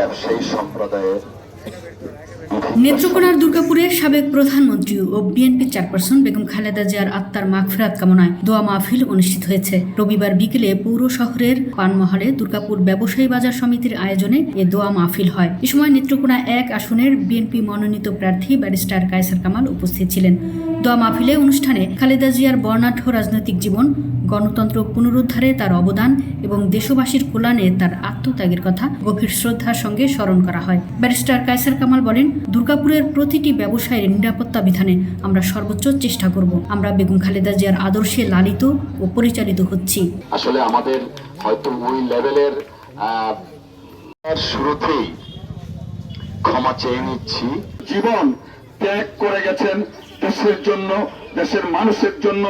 ব্যবসায়ী সম্প্রদায়ের নেত্রকোনার দুর্গাপুরের সাবেক প্রধানমন্ত্রী ও বিএনপি চেয়ারপারসন বেগম খালেদা জিয়ার আত্মার মাগফিরাত কামনায় দোয়া মাহফিল অনুষ্ঠিত হয়েছে। রবিবার বিকেলে পৌর শহরের পানমহলে দুর্গাপুর ব্যবসায়ী বাজার সমিতির আয়োজনে এ দোয়া মাহফিল হয়। এ সময় নেত্রকোনা এক আসনের বিএনপি মনোনীত প্রার্থী ব্যারিস্টার কায়সার কামাল উপস্থিত ছিলেন। দোয়া মাহফিলে অনুষ্ঠানে খালেদা জিয়ার বর্ণাঢ্য রাজনৈতিক জীবন, গণতন্ত্র পুনরুদ্ধারে তার অবদান এবং দেশবাসীর কল্যাণে তার আত্মত্যাগের কথা গভীর শ্রদ্ধার সঙ্গে স্মরণ করা হয়। ব্যারিস্টার কায়সার কামাল বলেন দুর্গাপুরের প্রতিটি ব্যবসায়ের নিরাপত্তা বিধানে আমরা সর্বোচ্চ চেষ্টা করব। আমরা বেগম খালেদা জিয়ার আদর্শে লালিত ও পরিচালিত হচ্ছি। আসলে আমাদের হয়তো ওই লেভেলের শুরুতেই ক্ষমা চেয়ে নিচ্ছি। জীবন ত্যাগ করে গেছেন দেশের জন্য দেশের মানুষের জন্য।